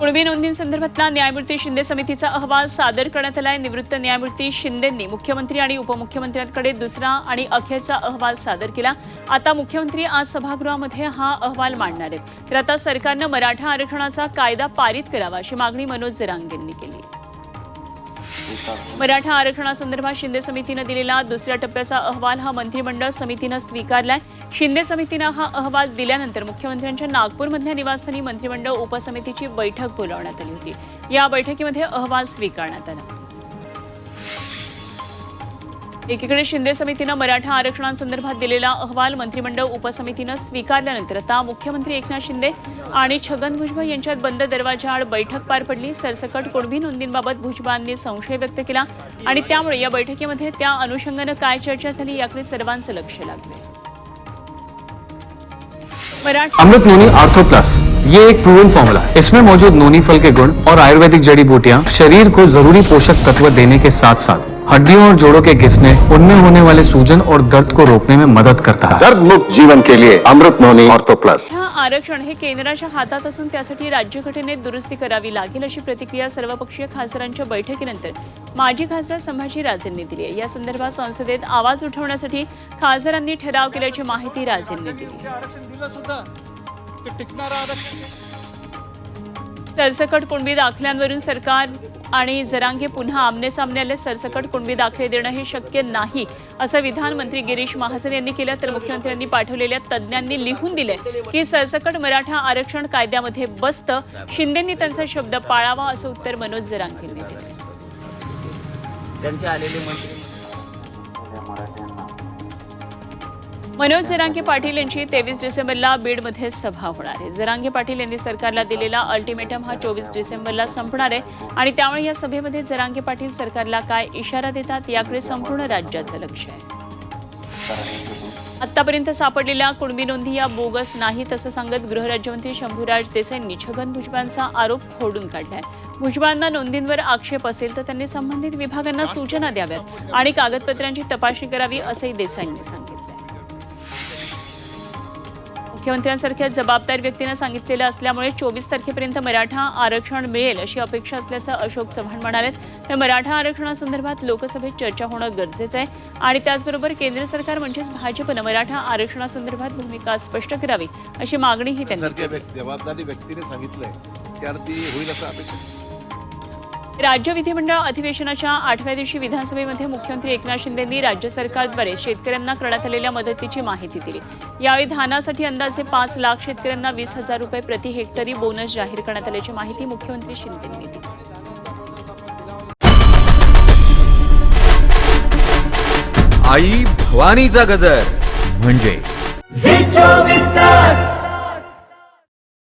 कुणबी नोंदींसंदर्भातला न्यायमूर्ती शिंदे समितीचा अहवाल सादर करण्यात आलाय. निवृत्त न्यायमूर्ती शिंदेंनी मुख्यमंत्री आणि उपमुख्यमंत्र्यांकडे दुसरा आणि अखेरचा अहवाल सादर केला. आता मुख्यमंत्री आज सभागृहामध्ये हा अहवाल मांडणार आहेत. तर आता सरकारनं मराठा आरक्षणाचा कायदा पारित करावा अशी मागणी मनोज जरांगेंनी केली. मराठा आरक्षणासंदर्भात शिंदे समितीनं दिलेला दुसऱ्या टप्प्याचा अहवाल हा मंत्रिमंडळ समितीनं स्वीकारलाय. शिंदे समितीनं हा अहवाल दिल्यानंतर मुख्यमंत्र्यांच्या नागपूरमधल्या निवासस्थानी मंत्रिमंडळ उपसमितीची बैठक बोलावण्यात आली होती. या बैठकीमध्ये अहवाल स्वीकारण्यात आला. एकीकडे शिंदे समितीनं मराठा आरक्षणांसंदर्भात दिलेला अहवाल मंत्रिमंडळ उपसमितीनं स्वीकारल्यानंतर आता मुख्यमंत्री एकनाथ शिंदे आणि छगन भुजबळ यांच्यात बंद दरवाजाआड बैठक पार पडली. सरसकट कुणबी नोंदींबाबत भुजबळांनी संशय व्यक्त केला आणि त्यामुळे या बैठकीमध्ये त्या अनुषंगानं काय चर्चा झाली याकडे सर्वांचं लक्ष लागले. Amrit noni ortho plus. ये एक प्रूवन फॉर्मूला है। इसमें मौजूद नोनी फल के गुण और आयुर्वेदिक जड़ी बूटियाँ शरीर को जरूरी पोषक तत्व देने के साथ साथ हड्डियों और जोड़ों के घिसने उनमें होने वाले सूजन और दर्द को रोकने में मदद करता है। दर्द मुक्त जीवन के लिए अमृत नोनी ऑर्थो प्लस आरक्षण हे केंद्राच्या हातात असून त्यासाठी राज्यघटनेत दुरुस्ती करावी लागेल अशी प्रतिक्रिया सर्वपक्षीय खासदारांच्या बैठकीनंतर माजी खासदार संभाजी राजेंनी दिली आहे. या संदर्भात संसदेत आवाज उठवण्यासाठी खासदारांनी ठराव केल्याची माहिती राजेंनी दिली सरसकट कुणबी दाखल्यांवरून सरकार आणि जरांगे पुन्हा आमने सामने आले. सरसकट कुणबी दाखले देणं हे शक्य नाही असं विधान मंत्री गिरीश महाजन यांनी केलं. तर मुख्यमंत्र्यांनी पाठवलेल्या तज्ज्ञांनी लिहून दिले की सरसकट मराठा आरक्षण कायद्यामध्ये बसतं. शिंदेंनी त्यांचा शब्द पाळावा असं उत्तर मनोज जरांगेंनी दिलं त्यांचे आलेले मंत्री मनोज जरांगे पाटील यांची तेवीस डिसेंबरला बीडमध्ये सभा होणार आहे. जरांगे पाटील यांनी सरकारला दिलेला अल्टिमेटम हा चोवीस डिसेंबरला संपणार आहे आणि त्यामुळे या सभेमध्ये जरांगे पाटील सरकारला काय इशारा देतात याकडे संपूर्ण राज्याचं लक्ष आहे. आतापर्यंत सापडलेल्या कुणबी नोंदी या बोगस नाही तसं सांगत गृहराज्यमंत्री शंभूराज देसाईंनी छगन भुजबळांचा आरोप खोडून काढलाय. भुजबळांना नोंदींवर आक्षेप असेल तर त्यांनी संबंधित विभागांना सूचना द्याव्यात आणि कागदपत्रांची तपासणी करावी असंही देसाईंनी सांगितलं. मुख्यमंत्र्यांसारख्या जबाबदार व्यक्तीनं सांगितलेलं असल्यामुळे चोवीस तारखेपर्यंत मराठा आरक्षण मिळेल अशी अपेक्षा असल्याचं अशोक चव्हाण म्हणाले तर मराठा आरक्षणासंदर्भात लोकसभेत चर्चा होणं गरजेचं आहे आणि त्याचबरोबर केंद्र सरकार म्हणजेच भाजपनं मराठा आरक्षणासंदर्भात भूमिका स्पष्ट करावी अशी मागणीही त्यांनी जबाबदारी व्यक्तीने सांगितलंय. होईल असं अपेक्षा. राज्य विधिमंडळ अधिवेशनाच्या आठव्या दिवशी विधानसभेमध्ये मुख्यमंत्री एकनाथ शिंदेंनी राज्य सरकारद्वारे शेतकऱ्यांना करण्यात आलेल्या मदतीची माहिती दिली. यावेळी धानासाठी अंदाजे पाच लाख शेतकऱ्यांना वीस हजार रुपये प्रति हेक्टरी बोनस जाहीर करण्यात आल्याची माहिती मुख्यमंत्री शिंदेंनी दिली. आई भवानीचा गजर. म्हणजे झी चोवीस तास.